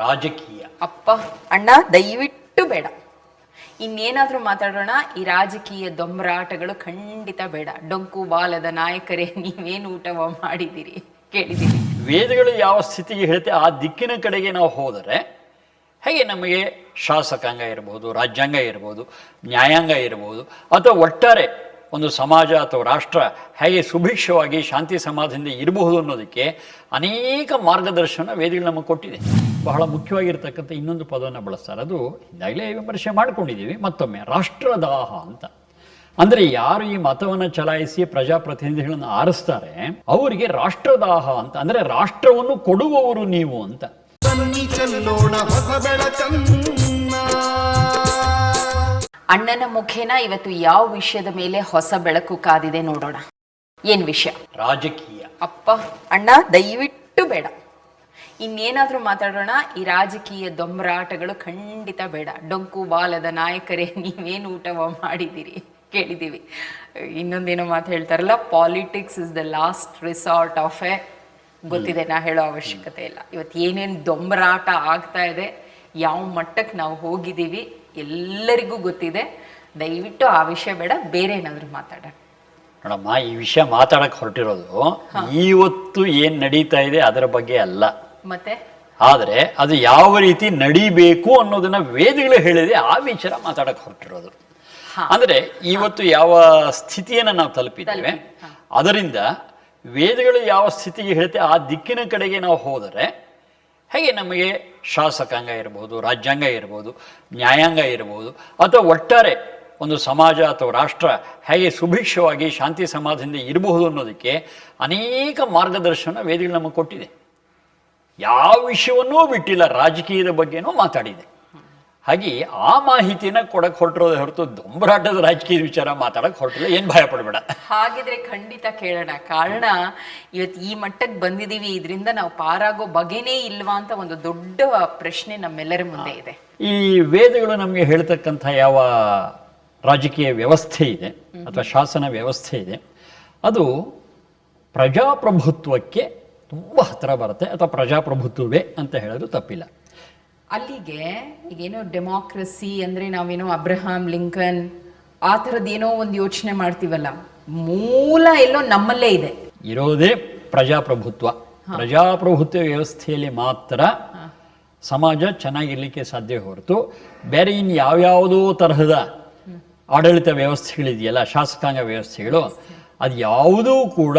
ರಾಜಕೀಯ. ಅಪ್ಪ ಅಣ್ಣ ದಯವಿಟ್ಟು ಬೇಡ. ಇನ್ನೇನಾದ್ರೂ ಮಾತಾಡೋಣ ಈ ರಾಜಕೀಯ ದೊಂಬರಾಟಗಳು ಖಂಡಿತ ಬೇಡ. ಡೊಂಕು ಬಾಲದ ನಾಯಕರೇ ನೀವೇನು ಊಟ ಮಾಡಿದ್ದೀರಿ? ಕೇಳಿದಿರಿ ವೇದಗಳು ಯಾವ ಸ್ಥಿತಿಗೆ ಹೇಳುತ್ತೆ ಆ ದಿಕ್ಕಿನ ಕಡೆಗೆ ನಾವು ಹೋದರೆ ಹೇಗೆ ನಮಗೆ ಶಾಸಕಾಂಗ ಇರ್ಬೋದು ರಾಜ್ಯಾಂಗ ಇರ್ಬೋದು ನ್ಯಾಯಾಂಗ ಇರ್ಬೋದು ಅಥವಾ ಒಟ್ಟಾರೆ ಒಂದು ಸಮಾಜ ಅಥವಾ ರಾಷ್ಟ್ರ ಹೇಗೆ ಸುಭಿಕ್ಷವಾಗಿ ಶಾಂತಿ ಸಮಾಧಾನದಿಂದ ಇರಬಹುದು ಅನ್ನೋದಕ್ಕೆ ಅನೇಕ ಮಾರ್ಗದರ್ಶನ ವೇದಗಳು ನಮಗೆ ಕೊಟ್ಟಿದೆ. ಬಹಳ ಮುಖ್ಯವಾಗಿರ್ತಕ್ಕಂಥ ಇನ್ನೊಂದು ಪದವನ್ನು ಬಳಸ್ತಾರೆ. ಅದು ಈಗಾಗಲೇ ವಿಮರ್ಶೆ ಮಾಡ್ಕೊಂಡಿದ್ದೀವಿ. ಮತ್ತೊಮ್ಮೆ ರಾಷ್ಟ್ರದಾಹ ಅಂತ. ಅಂದ್ರೆ ಯಾರು ಈ ಮತವನ್ನು ಚಲಾಯಿಸಿ ಪ್ರಜಾಪ್ರತಿನಿಧಿಗಳನ್ನು ಆರಿಸ್ತಾರೆ? ಅವರಿಗೆ ರಾಷ್ಟ್ರದಾಹ ಅಂತ. ಅಂದ್ರೆ ರಾಷ್ಟ್ರವನ್ನು ಕೊಡುವವರು ನೀವು ಅಂತ. ಅಣ್ಣನ ಮುಖೇನ ಇವತ್ತು ಯಾವ ವಿಷಯದ ಮೇಲೆ ಹೊಸ ಬೆಳಕು ಕಾದಿದೆ ನೋಡೋಣ. ಏನ್ ವಿಷಯ? ರಾಜಕೀಯ. ಅಪ್ಪ ಅಣ್ಣ ದಯವಿಟ್ಟು ಬೇಡ. ಇನ್ನೇನಾದ್ರೂ ಮಾತಾಡೋಣ ಈ ರಾಜಕೀಯ ದೊಂಬರಾಟಗಳು ಖಂಡಿತ ಬೇಡ. ಡೊಂಕು ಬಾಲದ ನಾಯಕರೇ ನೀವೇನು ಊಟವ ಮಾಡಿದ್ದೀರಿ? ಕೇಳಿದ್ದೀವಿ. ಇನ್ನೊಂದೇನೋ ಮಾತು ಹೇಳ್ತಾರಲ್ಲ politics is the last resort of a ಗೊತ್ತಿದೆ ನಾ ಹೇಳೋ ಅವಶ್ಯಕತೆ ಇಲ್ಲ. ಇವತ್ತು ಏನೇನು ದೊಂಬರಾಟ ಆಗ್ತಾ ಇದೆ ಯಾವ ಮಟ್ಟಕ್ಕೆ ನಾವು ಹೋಗಿದ್ದೀವಿ ಎಲ್ಲರಿಗೂ ಗೊತ್ತಿದೆ. ದಯವಿಟ್ಟು ಆ ವಿಷಯ ಬೇಡ ಬೇರೆ ಏನಾದರೂ ಮಾತಾಡೋಣ. ನೋಡಮ್ಮ ಈ ವಿಷಯ ಮಾತಾಡಕ್ ಹೊರಟಿರೋದು ಇವತ್ತು ಏನ್ ನಡೀತಾ ಇದೆ ಅದರ ಬಗ್ಗೆ ಅಲ್ಲ. ಮತ್ತೆ? ಆದರೆ ಅದು ಯಾವ ರೀತಿ ನಡಿಬೇಕು ಅನ್ನೋದನ್ನ ವೇದಗಳು ಹೇಳಿದೆ ಆ ವಿಚಾರ ಮಾತಾಡಕ್ ಹೊರಟಿರೋದು. ಅಂದರೆ ಅಂದ್ರೆ ಇವತ್ತು ಯಾವ ಸ್ಥಿತಿಯನ್ನ ನಾವು ತಲುಪಿದ್ದೇವೆ. ಅದರಿಂದ ವೇದಗಳು ಯಾವ ಸ್ಥಿತಿಗೆ ಹೇಳುತ್ತೆ ಆ ದಿಕ್ಕಿನ ಕಡೆಗೆ ನಾವು ಹೋದರೆ ಹೇಗೆ ನಮಗೆ ಶಾಸಕಾಂಗ ಇರ್ಬೋದು, ರಾಜ್ಯಾಂಗ ಇರ್ಬೋದು, ನ್ಯಾಯಾಂಗ ಇರ್ಬೋದು, ಅಥವಾ ಒಟ್ಟಾರೆ ಒಂದು ಸಮಾಜ ಅಥವಾ ರಾಷ್ಟ್ರ ಹೇಗೆ ಸುಭಿಕ್ಷವಾಗಿ ಶಾಂತಿ ಸಮಾಧಾನದಿಂದ ಇರಬಹುದು ಅನ್ನೋದಕ್ಕೆ ಅನೇಕ ಮಾರ್ಗದರ್ಶನ ವೇದಗಳು ನಮಗೆ ಕೊಟ್ಟಿದೆ. ಯಾವ ವಿಷಯವನ್ನೂ ಬಿಟ್ಟಿಲ್ಲ, ರಾಜಕೀಯದ ಬಗ್ಗೆನೂ ಮಾತಾಡಿದೆ. ಹಾಗೆ ಆ ಮಾಹಿತಿನ ಕೊಡಕ್ ಹೊರಟಿರೋದ ಹೊರತು ದೊಂಬರಾಟದ ರಾಜಕೀಯ ವಿಚಾರ ಮಾತಾಡಕ್ ಹೊರಟಿಲ್ಲ ಏನ್ ಭಯ ಪಡಬೇಡ. ಹಾಗಿದ್ರೆ ಖಂಡಿತ ಕೇಳೋಣ. ಕಾರಣ ಇವತ್ತು ಈ ಮಟ್ಟಕ್ಕೆ ಬಂದಿದೀವಿ ಇದರಿಂದ ನಾವು ಪಾರಾಗೋ ಬಗೆನೇ ಇಲ್ವಾ ಅಂತ ಒಂದು ದೊಡ್ಡ ಪ್ರಶ್ನೆ ನಮ್ಮೆಲ್ಲರ ಮುಂದೆ ಇದೆ. ಈ ವೇದಗಳು ನಮಗೆ ಹೇಳ್ತಕ್ಕಂಥ ಯಾವ ರಾಜಕೀಯ ವ್ಯವಸ್ಥೆ ಇದೆ ಅಥವಾ ಶಾಸನ ವ್ಯವಸ್ಥೆ ಇದೆ ಅದು ಪ್ರಜಾಪ್ರಭುತ್ವಕ್ಕೆ ತುಂಬ ಹತ್ತಿರ ಬರುತ್ತೆ ಅಥವಾ ಪ್ರಜಾಪ್ರಭುತ್ವವೇ ಅಂತ ಹೇಳೋದು ತಪ್ಪಿಲ್ಲ. ಅಲ್ಲಿಗೆ ಈಗೇನೋ ಡೆಮಾಕ್ರಸಿ ಅಂದರೆ ನಾವೇನೋ ಅಬ್ರಹಾಂ ಲಿಂಕನ್ ಆ ಥರದ್ದೇನೋ ಒಂದು ಯೋಚನೆ ಮಾಡ್ತೀವಲ್ಲ ಮೂಲ ಎಲ್ಲೋ ನಮ್ಮಲ್ಲೇ ಇದೆ. ಇರೋದೇ ಪ್ರಜಾಪ್ರಭುತ್ವ. ಪ್ರಜಾಪ್ರಭುತ್ವ ವ್ಯವಸ್ಥೆಯಲ್ಲಿ ಮಾತ್ರ ಸಮಾಜ ಚೆನ್ನಾಗಿರ್ಲಿಕ್ಕೆ ಸಾಧ್ಯ ಹೊರತು ಬೇರೆ ಇನ್ನು ಯಾವ್ಯಾವುದೋ ತರಹದ ಆಡಳಿತ ವ್ಯವಸ್ಥೆಗಳಿದೆಯಲ್ಲ ಶಾಸಕಾಂಗ ವ್ಯವಸ್ಥೆಗಳು ಅದು ಯಾವುದೂ ಕೂಡ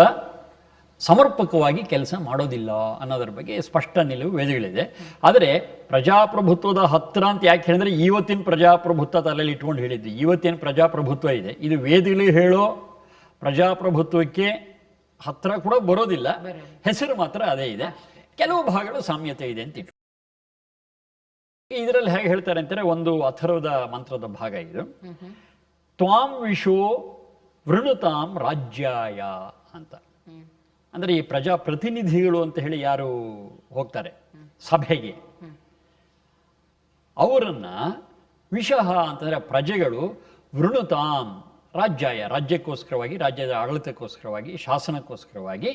ಸಮರ್ಪಕವಾಗಿ ಕೆಲಸ ಮಾಡೋದಿಲ್ಲ ಅನ್ನೋದ್ರ ಬಗ್ಗೆ ಸ್ಪಷ್ಟ ನಿಲುವು ವೇದಗಳಿದೆ. ಆದರೆ ಪ್ರಜಾಪ್ರಭುತ್ವದ ಹತ್ತಿರ ಅಂತ ಯಾಕೆ ಹೇಳಿದ್ರೆ ಇವತ್ತಿನ ಪ್ರಜಾಪ್ರಭುತ್ವ ತಲೆಯಲ್ಲಿ ಇಟ್ಕೊಂಡು ಹೇಳಿದ್ವಿ ಇವತ್ತಿನ ಪ್ರಜಾಪ್ರಭುತ್ವ ಇದೆ. ಇದು ವೇದಗಳು ಹೇಳೋ ಪ್ರಜಾಪ್ರಭುತ್ವಕ್ಕೆ ಹತ್ರ ಕೂಡ ಬರೋದಿಲ್ಲ. ಹೆಸರು ಮಾತ್ರ ಅದೇ ಇದೆ. ಕೆಲವು ಭಾಗಗಳು ಸಾಮ್ಯತೆ ಇದೆ ಅಂತ ಇಟ್ಟು ಇದರಲ್ಲಿ ಹೇಗೆ ಹೇಳ್ತಾರೆ ಅಂತಾರೆ ಒಂದು ಅಥರ್ವದ ಮಂತ್ರದ ಭಾಗ ಇದು. ತ್ವಾಂ ವಿಶೋ ವೃಣುತಾಂ ರಾಜ್ಯಾಯ ಅಂತ. ಅಂದ್ರೆ ಈ ಪ್ರಜಾಪ್ರತಿನಿಧಿಗಳು ಅಂತ ಹೇಳಿ ಯಾರು ಹೋಗ್ತಾರೆ? ಸಭೆಗೆ. ಅವರನ್ನ ವಿಷಃ ಅಂತಂದರೆ ಪ್ರಜೆಗಳು ವೃಣುತಾಂ ರಾಜ್ಯಾಯ, ರಾಜ್ಯಕ್ಕೋಸ್ಕರವಾಗಿ, ರಾಜ್ಯದ ಆಡಳಿತಕ್ಕೋಸ್ಕರವಾಗಿ, ಶಾಸನಕ್ಕೋಸ್ಕರವಾಗಿ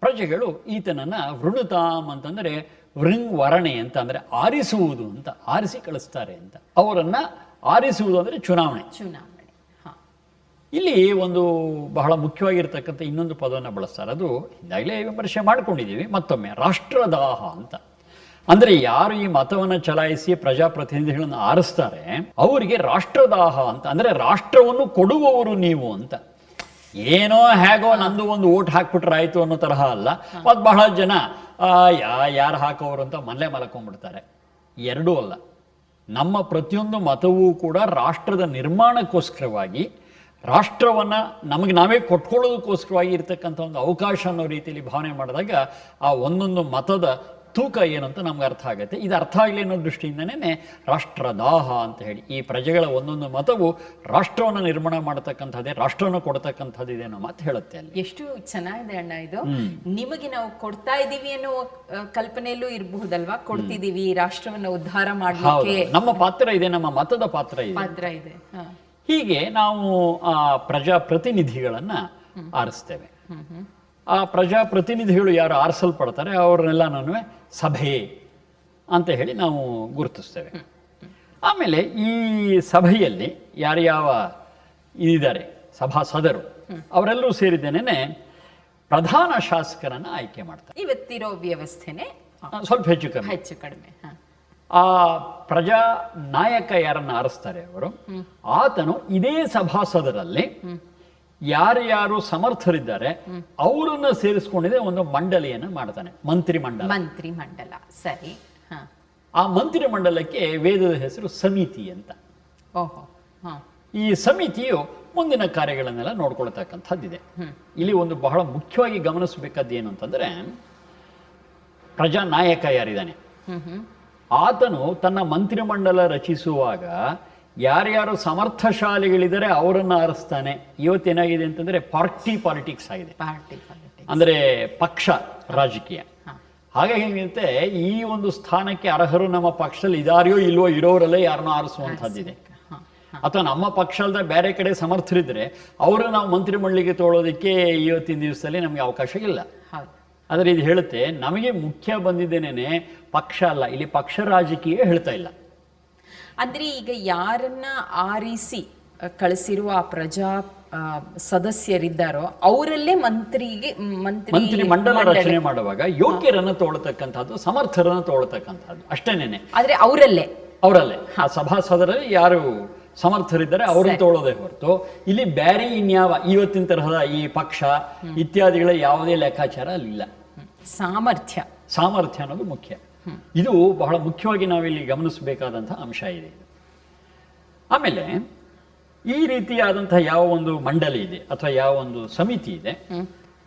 ಪ್ರಜೆಗಳು ಈತನನ್ನ ವೃಣುತಾಂ ಅಂತಂದ್ರೆ ವೃಂಗ್ ವರಣೆ ಅಂತ ಅಂದರೆ ಆರಿಸುವುದು ಅಂತ, ಆರಿಸಿ ಕಳಿಸ್ತಾರೆ ಅಂತ. ಅವರನ್ನು ಆರಿಸುವುದು ಅಂದ್ರೆ ಚುನಾವಣೆ. ಚುನಾವಣೆ ಇಲ್ಲಿ ಒಂದು ಬಹಳ ಮುಖ್ಯವಾಗಿರ್ತಕ್ಕಂಥ ಇನ್ನೊಂದು ಪದವನ್ನು ಬಳಸ್ತಾರೆ. ಅದು ಹಿಂದಾಗಲೇ ವಿಮರ್ಶೆ ಮಾಡ್ಕೊಂಡಿದ್ದೀವಿ ಮತ್ತೊಮ್ಮೆ ರಾಷ್ಟ್ರದಾಹ ಅಂತ. ಅಂದರೆ ಯಾರು ಈ ಮತವನ್ನು ಚಲಾಯಿಸಿ ಪ್ರಜಾಪ್ರತಿನಿಧಿಗಳನ್ನು ಆರಿಸ್ತಾರೆ ಅವರಿಗೆ ರಾಷ್ಟ್ರದಾಹ ಅಂತ. ಅಂದರೆ ರಾಷ್ಟ್ರವನ್ನು ಕೊಡುವವರು ನೀವು ಅಂತ. ಏನೋ ಹೇಗೋ ನಂದು ಒಂದು ಓಟ್ ಹಾಕ್ಬಿಟ್ರೆ ಆಯ್ತು ಅನ್ನೋ ತರಹ ಅಲ್ಲ. ಮತ್ತು ಬಹಳ ಜನ ಯಾರು ಹಾಕೋರು ಅಂತ ಮನೆ ಮಲ್ಕೊಂಡ್ಬಿಡ್ತಾರೆ. ಎರಡೂ ಅಲ್ಲ. ನಮ್ಮ ಪ್ರತಿಯೊಂದು ಮತವೂ ಕೂಡ ರಾಷ್ಟ್ರದ ನಿರ್ಮಾಣಕ್ಕೋಸ್ಕರವಾಗಿ ರಾಷ್ಟ್ರವನ್ನ ನಮಗೆ ನಾವೇ ಕೊಟ್ಕೊಳ್ಳೋದಕ್ಕೋಸ್ಕರವಾಗಿ ಇರ್ತಕ್ಕಂಥ ಒಂದು ಅವಕಾಶ ಅನ್ನೋ ರೀತಿಯಲ್ಲಿ ಭಾವನೆ ಮಾಡಿದಾಗ ಆ ಒಂದೊಂದು ಮತದ ತೂಕ ಏನಂತ ನಮ್ಗೆ ಅರ್ಥ ಆಗುತ್ತೆ. ಇದು ಅರ್ಥ ಆಗಲಿ ಅನ್ನೋ ದೃಷ್ಟಿಯಿಂದನೇ ರಾಷ್ಟ್ರದಾಹ ಅಂತ ಹೇಳಿ. ಈ ಪ್ರಜೆಗಳ ಒಂದೊಂದು ಮತವು ರಾಷ್ಟ್ರವನ್ನು ನಿರ್ಮಾಣ ಮಾಡತಕ್ಕಂಥದ್ದೇ ರಾಷ್ಟ್ರವನ್ನು ಕೊಡ್ತಕ್ಕಂಥದ್ದು ಇದೆ ಅನ್ನೋ ಮಾತು ಹೇಳುತ್ತೆ ಅಲ್ಲಿ. ಎಷ್ಟು ಚೆನ್ನಾಗಿದೆ ಅಣ್ಣ ಇದು. ನಿಮಗೆ ನಾವು ಕೊಡ್ತಾ ಇದೀವಿ ಅನ್ನೋ ಕಲ್ಪನೆಯಲ್ಲೂ ಇರಬಹುದಲ್ವಾ? ಕೊಡ್ತಿದ್ದೀವಿ ರಾಷ್ಟ್ರವನ್ನ ಉದ್ಧಾರ ಮಾಡಲಿಕ್ಕೆ. ನಮ್ಮ ಪಾತ್ರ ಇದೆ ನಮ್ಮ ಮತದ ಪಾತ್ರ ಇದೆ. ಪಾತ್ರ ಇದೆ. ಹೀಗೆ ನಾವು ಆ ಪ್ರಜಾಪ್ರತಿನಿಧಿಗಳನ್ನ ಆರಿಸ್ತೇವೆ. ಆ ಪ್ರಜಾಪ್ರತಿನಿಧಿಗಳು ಯಾರು ಆರಿಸಲ್ಪಡ್ತಾರೆ ಅವ್ರನ್ನೆಲ್ಲ ನಾನು ಸಭೆ ಅಂತ ಹೇಳಿ ನಾವು ಗುರುತಿಸ್ತೇವೆ. ಆಮೇಲೆ ಈ ಸಭೆಯಲ್ಲಿ ಯಾರ್ಯಾವ ಇದ್ದಾರೆ ಸಭಾಸದರು ಅವರೆಲ್ಲರೂ ಸೇರಿದ್ದೇನೆ ಪ್ರಧಾನ ಶಾಸಕರನ್ನ ಆಯ್ಕೆ ಮಾಡ್ತಾರೆ. ಇವತ್ತಿರೋ ವ್ಯವಸ್ಥೆನೆ ಸ್ವಲ್ಪ ಹೆಚ್ಚು ಕಡಿಮೆ ಹೆಚ್ಚು ಕಡಿಮೆ. ಆ ಪ್ರಜಾ ನಾಯಕ ಯಾರನ್ನ ಆರಿಸ್ತಾರೆ ಅವರು ಆತನು ಇದೇ ಸಭಾಸದರಲ್ಲಿ ಯಾರ್ಯಾರು ಸಮರ್ಥರಿದ್ದಾರೆ ಅವರನ್ನ ಸೇರಿಸ್ಕೊಂಡಿದೆ ಒಂದು ಮಂಡಳಿಯನ್ನು ಮಾಡ್ತಾನೆ ಮಂತ್ರಿ ಮಂಡಲ. ಮಂತ್ರಿ ಮಂಡಲ ಸರಿ ಆ ಮಂತ್ರಿ ಮಂಡಲಕ್ಕೆ ವೇದದ ಹೆಸರು ಸಮಿತಿ ಅಂತ. ಈ ಸಮಿತಿಯು ಮುಂದಿನ ಕಾರ್ಯಗಳನ್ನೆಲ್ಲ ನೋಡ್ಕೊಳ್ತಕ್ಕಂಥದ್ದಿದೆ. ಇಲ್ಲಿ ಒಂದು ಬಹಳ ಮುಖ್ಯವಾಗಿ ಗಮನಿಸಬೇಕಾದ್ದು ಏನು ಅಂತಂದ್ರೆ ಪ್ರಜಾ ನಾಯಕ ಯಾರಿದ್ದಾನೆ ಆತನು ತನ್ನ ಮಂತ್ರಿಮಂಡಲ ರಚಿಸುವಾಗ ಯಾರ್ಯಾರು ಸಮರ್ಥಶಾಲಿಗಳಿದ್ದಾರೆ ಅವರನ್ನು ಆರಿಸ್ತಾನೆ. ಇವತ್ತೇನಾಗಿದೆ ಅಂತಂದ್ರೆ ಪಾರ್ಟಿ ಪಾಲಿಟಿಕ್ಸ್ ಆಗಿದೆ. ಪಾರ್ಟಿ ಅಂದರೆ ಪಕ್ಷ ರಾಜಕೀಯ. ಹಾಗೆ ಹೇಗಿರುತ್ತೆ ಈ ಒಂದು ಸ್ಥಾನಕ್ಕೆ ಅರ್ಹರು ನಮ್ಮ ಪಕ್ಷದಲ್ಲಿ ಇದಾರಿಯೋ ಇಲ್ವೋ ಇರೋರಲ್ಲೇ ಯಾರನ್ನೋ ಆರಿಸುವಂಥದ್ದಿದೆ. ಅಥವಾ ನಮ್ಮ ಪಕ್ಷ ಅಲ್ಲದೆ ಬೇರೆ ಕಡೆ ಸಮರ್ಥರಿದ್ರೆ ಅವರು ನಾವು ಮಂತ್ರಿಮಂಡಲಿಗೆ ತೋಳೋದಕ್ಕೆ ಇವತ್ತಿನ ದಿವಸದಲ್ಲಿ ನಮಗೆ ಅವಕಾಶ ಇಲ್ಲ. ಆದರೆ ಇದು ಹೇಳುತ್ತೆ ನಮಗೆ ಮುಖ್ಯ ಬಂದಿದ್ದೇನೆ ಪಕ್ಷ ಅಲ್ಲ ಇಲ್ಲಿ ಪಕ್ಷ ರಾಜಕೀಯ ಹೇಳ್ತಾ ಇಲ್ಲ. ಅಂದ್ರೆ ಈಗ ಯಾರನ್ನ ಆರಿಸಿ ಕಳಿಸಿರುವ ಆ ಪ್ರಜಾ ಸದಸ್ಯರಿದ್ದಾರೋ ಅವರಲ್ಲೇ ಮಂತ್ರಿಗೆ ಮಂತ್ರಿ ಮಂತ್ರಿ ಮಂಡಲ ರಚನೆ ಮಾಡುವಾಗ ಯೋಗ್ಯರನ್ನು ತಗೊಳ್ತಕ್ಕಂಥದ್ದು ಸಮರ್ಥರನ್ನು ತಗೊಳ್ತಕ್ಕಂಥದ್ದು ಅಷ್ಟೇನೇನೆ. ಆದರೆ ಅವರಲ್ಲೇ. ಅವರಲ್ಲೇ. ಆ ಸಭಾಸದರಲ್ಲಿ ಯಾರು ಸಮರ್ಥರಿದ್ದಾರೆ ಅವ್ರನ್ನ ತಗೊಳ್ಳೋದೇ ಹೊರತು. ಇಲ್ಲಿ ಬ್ಯಾರಿ ಇನ್ಯಾವ ಇವತ್ತಿನ ತರಹದ ಈ ಪಕ್ಷ ಇತ್ಯಾದಿಗಳ ಯಾವುದೇ ಲೆಕ್ಕಾಚಾರ ಅಲ್ಲಿಲ್ಲ. ಸಾಮರ್ಥ್ಯ. ಸಾಮರ್ಥ್ಯ ಅನ್ನೋದು ಮುಖ್ಯ. ಇದು ಬಹಳ ಮುಖ್ಯವಾಗಿ ನಾವಿಲ್ಲಿ ಗಮನಿಸಬೇಕಾದಂಥ ಅಂಶ ಇದೆ. ಆಮೇಲೆ ಈ ರೀತಿಯಾದಂತಹ ಯಾವ ಒಂದು ಮಂಡಳಿ ಇದೆ ಅಥವಾ ಯಾವ ಒಂದು ಸಮಿತಿ ಇದೆ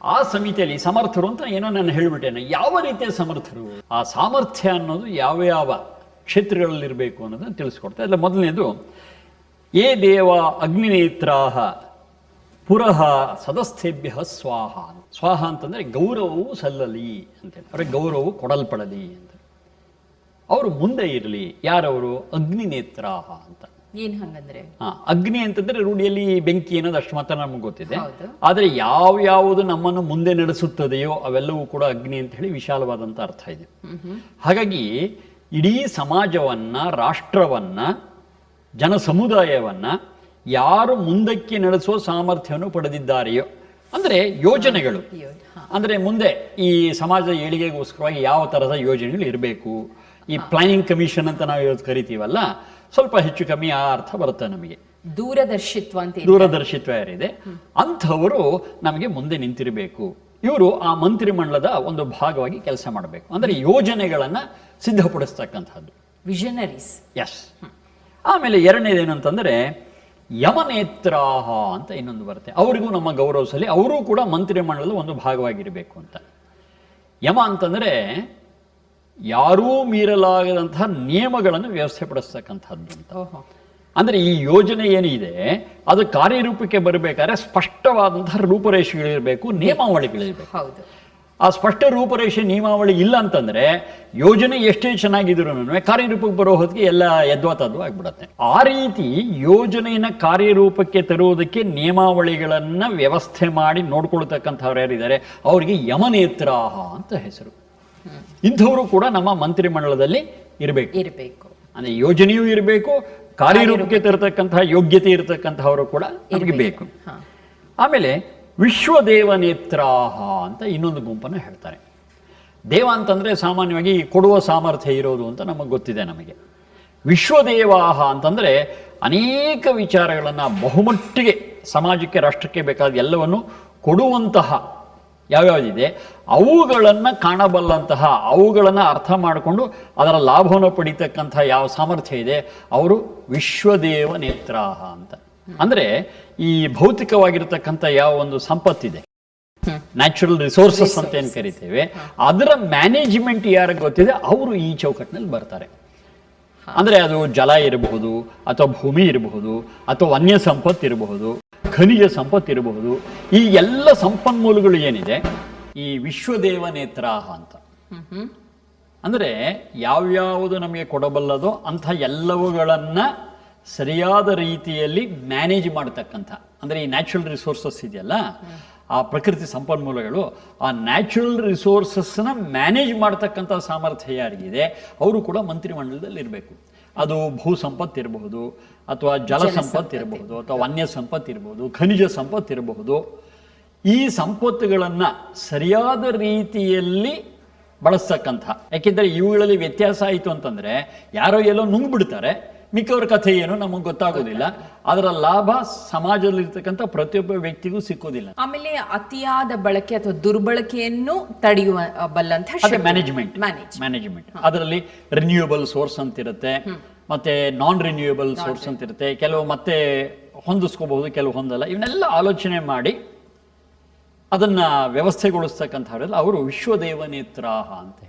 ಆ ಸಮಿತಿಯಲ್ಲಿ ಸಮರ್ಥರು ಅಂತ ಏನೋ ನಾನು ಹೇಳಿಬಿಟ್ಟೇನೆ. ಯಾವ ರೀತಿಯ ಸಮರ್ಥರು? ಆ ಸಾಮರ್ಥ್ಯ ಅನ್ನೋದು ಯಾವ ಯಾವ ಕ್ಷೇತ್ರಗಳಲ್ಲಿರಬೇಕು ಅನ್ನೋದನ್ನು ತಿಳಿಸ್ಕೊಡ್ತಾ ಇಲ್ಲ ಮೊದಲನೇದು ಏ ದೇವ ಅಗ್ನಿನೇತ್ರಾಹ ಪುರಃ ಸದಸ್ಥೇಭ್ಯ ಸ್ವಾಹ. ಸ್ವಾಹ ಅಂತಂದರೆ ಗೌರವವು ಸಲ್ಲಲಿ ಅಂತೇಳಿ. ಅವ್ರಿಗೆ ಗೌರವವು ಕೊಡಲ್ಪಡಲಿ ಅಂತ. ಅವರು ಮುಂದೆ ಇರಲಿ. ಯಾರವರು? ಅಗ್ನಿ ನೇತ್ರಾಹ ಅಂತ. ಏನು ಹಂಗಂದ್ರೆ? ಹಾ ಅಗ್ನಿ ಅಂತಂದ್ರೆ ರೂಢಿಯಲ್ಲಿ ಬೆಂಕಿ ಅನ್ನೋದು ಅಷ್ಟು ಮಾತ್ರ ನಮ್ಗೆ ಗೊತ್ತಿದೆ. ಆದರೆ ಯಾವ ಯಾವುದು ನಮ್ಮನ್ನು ಮುಂದೆ ನಡೆಸುತ್ತದೆಯೋ ಅವೆಲ್ಲವೂ ಕೂಡ ಅಗ್ನಿ ಅಂತ ಹೇಳಿ ವಿಶಾಲವಾದಂಥ ಅರ್ಥ ಇದೆ. ಹಾಗಾಗಿ ಇಡೀ ಸಮಾಜವನ್ನ ರಾಷ್ಟ್ರವನ್ನ ಜನ ಸಮುದಾಯವನ್ನ ಯಾರು ಮುಂದಕ್ಕೆ ನಡೆಸುವ ಸಾಮರ್ಥ್ಯವನ್ನು ಪಡೆದಿದ್ದಾರೆಯೋ ಅಂದರೆ ಯೋಜನೆಗಳು. ಅಂದರೆ ಮುಂದೆ ಈ ಸಮಾಜದ ಏಳಿಗೆಗೋಸ್ಕರವಾಗಿ ಯಾವ ತರಹದ ಯೋಜನೆಗಳು ಇರಬೇಕು ಈ ಪ್ಲಾನಿಂಗ್ ಕಮಿಷನ್ ಅಂತ ನಾವು ಇವತ್ತು ಕರಿತೀವಲ್ಲ ಸ್ವಲ್ಪ ಹೆಚ್ಚು ಕಮ್ಮಿ ಆ ಅರ್ಥ ಬರುತ್ತೆ ನಮಗೆ. ದೂರದರ್ಶಿತ್ವ ಅಂತ ದೂರದರ್ಶಿತ್ವ ಯಾರಿದೆ? ಅಂಥವರು ನಮಗೆ ಮುಂದೆ ನಿಂತಿರಬೇಕು. ಇವರು ಆ ಮಂತ್ರಿಮಂಡಲದ ಒಂದು ಭಾಗವಾಗಿ ಕೆಲಸ ಮಾಡಬೇಕು. ಅಂದರೆ ಯೋಜನೆಗಳನ್ನ ಸಿದ್ಧಪಡಿಸ್ತಕ್ಕಂಥದ್ದು. ವಿಷನರೀಸ್ ಎಸ್ ಆಮೇಲೆ ಎರಡನೇದೇನಂತಂದ್ರೆ ಯಮನೇತ್ರಾಹ ಅಂತ ಇನ್ನೊಂದು ಬರುತ್ತೆ. ಅವರಿಗೂ ನಮ್ಮ ಗೌರವಿಸಲಿ ಅವರೂ ಕೂಡ ಮಂತ್ರಿಮಂಡಲದ ಒಂದು ಭಾಗವಾಗಿರಬೇಕು ಅಂತ. ಯಮ ಅಂತಂದ್ರೆ ಯಾರೂ ಮೀರಲಾಗದಂತಹ ನಿಯಮಗಳನ್ನು ವ್ಯವಸ್ಥೆ ಪಡಿಸ್ತಕ್ಕಂಥದ್ದು ಅಂತ. ಅಂದರೆ ಅಂದ್ರೆ ಈ ಯೋಜನೆ ಏನಿದೆ ಅದು ಕಾರ್ಯರೂಪಕ್ಕೆ ಬರಬೇಕಾದ್ರೆ ಸ್ಪಷ್ಟವಾದಂತಹ ರೂಪುರೇಷೆಗಳಿರಬೇಕು ನಿಯಮಾವಳಿಗಳಿರಬೇಕು. ಹೌದು. ಆ ಸ್ಪಷ್ಟ ರೂಪರೇಷೆ ನಿಯಮಾವಳಿ ಇಲ್ಲ ಅಂತಂದರೆ ಯೋಜನೆ ಎಷ್ಟೇ ಚೆನ್ನಾಗಿದ್ರು ಕಾರ್ಯರೂಪಕ್ಕೆ ಬರೋ ಹೊತ್ತಿಗೆ ಎಲ್ಲ ಯದ್ವಾತದ್ದು ಆಗ್ಬಿಡತ್ತೆ. ಆ ರೀತಿ ಯೋಜನೆಯನ್ನು ಕಾರ್ಯರೂಪಕ್ಕೆ ತರುವುದಕ್ಕೆ ನಿಯಮಾವಳಿಗಳನ್ನು ವ್ಯವಸ್ಥೆ ಮಾಡಿ ನೋಡ್ಕೊಳ್ತಕ್ಕಂಥವ್ರು ಯಾರಿದ್ದಾರೆ? ಅವರಿಗೆ ಯಮನೇತ್ರಾಹ ಅಂತ ಹೆಸರು. ಇಂಥವರು ಕೂಡ ನಮ್ಮ ಮಂತ್ರಿಮಂಡಲದಲ್ಲಿ ಇರಬೇಕು. ಇರಬೇಕು. ಅಂದರೆ ಯೋಜನೆಯೂ ಇರಬೇಕು ಕಾರ್ಯರೂಪಕ್ಕೆ ತರತಕ್ಕಂತಹ ಯೋಗ್ಯತೆ ಇರತಕ್ಕಂತಹವರು ಕೂಡ ಇರಬೇಕು. ಬೇಕು. ಹಾ. ಆಮೇಲೆ ವಿಶ್ವದೇವ ನೇತ್ರಾಹ ಅಂತ ಇನ್ನೊಂದು ಗುಂಪನ್ನು ಹೇಳ್ತಾರೆ. ದೇವ ಅಂತಂದರೆ ಸಾಮಾನ್ಯವಾಗಿ ಕೊಡುವ ಸಾಮರ್ಥ್ಯ ಇರೋದು ಅಂತ ನಮಗೆ ಗೊತ್ತಿದೆ ನಮಗೆ. ವಿಶ್ವದೇವಾಹ ಅಂತಂದರೆ ಅನೇಕ ವಿಚಾರಗಳನ್ನು ಬಹುಮಟ್ಟಿಗೆ ಸಮಾಜಕ್ಕೆ, ರಾಷ್ಟ್ರಕ್ಕೆ ಬೇಕಾದ ಎಲ್ಲವನ್ನು ಕೊಡುವಂತಹ ಯಾವ್ಯಾವುದಿದೆ, ಅವುಗಳನ್ನು ಕಾಣಬಲ್ಲಂತಹ, ಅವುಗಳನ್ನು ಅರ್ಥ ಮಾಡಿಕೊಂಡು ಅದರ ಲಾಭವನ್ನು ಪಡಿತಕ್ಕಂಥ ಯಾವ ಸಾಮರ್ಥ್ಯ ಇದೆ, ಅವರು ವಿಶ್ವದೇವ ನೇತ್ರಾಹ ಅಂತ. ಅಂದ್ರೆ ಈ ಭೌತಿಕವಾಗಿರತಕ್ಕಂಥ ಯಾವ ಒಂದು ಸಂಪತ್ತಿದೆ? ನ್ಯಾಚುರಲ್ ರಿಸೋರ್ಸಸ್ ಅಂತ ಏನು ಕರಿತೇವೆ ಅದರ ಮ್ಯಾನೇಜ್ಮೆಂಟ್ ಯಾರಿಗೆ ಗೊತ್ತಿದೆ? ಅವರು ಈ ಚೌಕಟ್ಟಿನಲ್ಲಿ ಬರ್ತಾರೆ. ಅಂದ್ರೆ ಅದು ಜಲ ಇರಬಹುದು ಅಥವಾ ಭೂಮಿ ಇರಬಹುದು ಅಥವಾ ವನ್ಯ ಸಂಪತ್ತು ಇರಬಹುದು ಖನಿಜ ಸಂಪತ್ತು ಇರಬಹುದು. ಈ ಎಲ್ಲ ಸಂಪನ್ಮೂಲಗಳು ಏನಿದೆ? ಈ ವಿಶ್ವದೇವ ನೇತ್ರಾಹ ಅಂತ. ಅಂದರೆ ಯಾವ್ಯಾವುದು ನಮಗೆ ಕೊಡಬಲ್ಲದೋ ಅಂಥ ಎಲ್ಲವುಗಳನ್ನ ಸರಿಯಾದ ರೀತಿಯಲ್ಲಿ ಮ್ಯಾನೇಜ್ ಮಾಡ್ತಕ್ಕಂಥ ಅಂದರೆ ಈ ನ್ಯಾಚುರಲ್ ರಿಸೋರ್ಸಸ್ ಇದೆಯಲ್ಲ ಆ ಪ್ರಕೃತಿ ಸಂಪನ್ಮೂಲಗಳು ಆ ನ್ಯಾಚುರಲ್ ರಿಸೋರ್ಸಸ್ನ ಮ್ಯಾನೇಜ್ ಮಾಡ್ತಕ್ಕಂಥ ಸಾಮರ್ಥ್ಯ ಯಾರಿಗಿದೆ ಅವರು ಕೂಡ ಮಂತ್ರಿಮಂಡಲದಲ್ಲಿ ಇರಬೇಕು ಅದು ಭೂ ಸಂಪತ್ತು ಇರಬಹುದು ಅಥವಾ ಜಲ ಸಂಪತ್ತು ಇರಬಹುದು ಅಥವಾ ವನ್ಯ ಸಂಪತ್ತು ಇರಬಹುದು ಖನಿಜ ಸಂಪತ್ತು ಇರಬಹುದು ಈ ಸಂಪತ್ತುಗಳನ್ನು ಸರಿಯಾದ ರೀತಿಯಲ್ಲಿ ಬಳಸ್ತಕ್ಕಂಥ ಯಾಕೆಂದರೆ ಇವುಗಳಲ್ಲಿ ವ್ಯತ್ಯಾಸ ಆಯಿತು ಅಂತಂದರೆ ಯಾರೋ ಎಲ್ಲೋ ನುಂಗ್ಬಿಡ್ತಾರೆ ಮಿಕ್ಕವ್ರ ಕಥೆ ಏನು ನಮಗೆ ಗೊತ್ತಾಗೋದಿಲ್ಲ. ಅದರ ಲಾಭ ಸಮಾಜದಲ್ಲಿರ್ತಕ್ಕಂಥ ಪ್ರತಿಯೊಬ್ಬ ವ್ಯಕ್ತಿಗೂ ಸಿಕ್ಕೋದಿಲ್ಲ ಆಮೇಲೆ ಅತಿಯಾದ ಬಳಕೆ ಅಥವಾ ದುರ್ಬಳಕೆಯನ್ನು ತಡೆಯುವ ಬಲ್ಲಂತ ಮ್ಯಾನೇಜ್ಮೆಂಟ್ ಮ್ಯಾನೇಜ್ ಮ್ಯಾನೇಜ್ಮೆಂಟ್ ಅದರಲ್ಲಿ ರಿನ್ಯೂಯಬಲ್ ಸೋರ್ಸ್ ಅಂತ ಇರುತ್ತೆ ಮತ್ತೆ ನಾನ್ ರಿನ್ಯೂಯಬಲ್ ಸೋರ್ಸ್ ಅಂತ ಇರುತ್ತೆ ಕೆಲವು ಮತ್ತೆ ಹೊಂದಿಸ್ಕೋಬಹುದು ಕೆಲವು ಹೊಂದಲ್ಲ. ಇವನ್ನೆಲ್ಲ ಆಲೋಚನೆ ಮಾಡಿ ಅದನ್ನ ವ್ಯವಸ್ಥೆಗೊಳಿಸ್ತಕ್ಕಂಥವ್ರಲ್ಲಿ ಅವರು ವಿಶ್ವದೇವ ನೇತ್ರಾಹ ಅಂತ.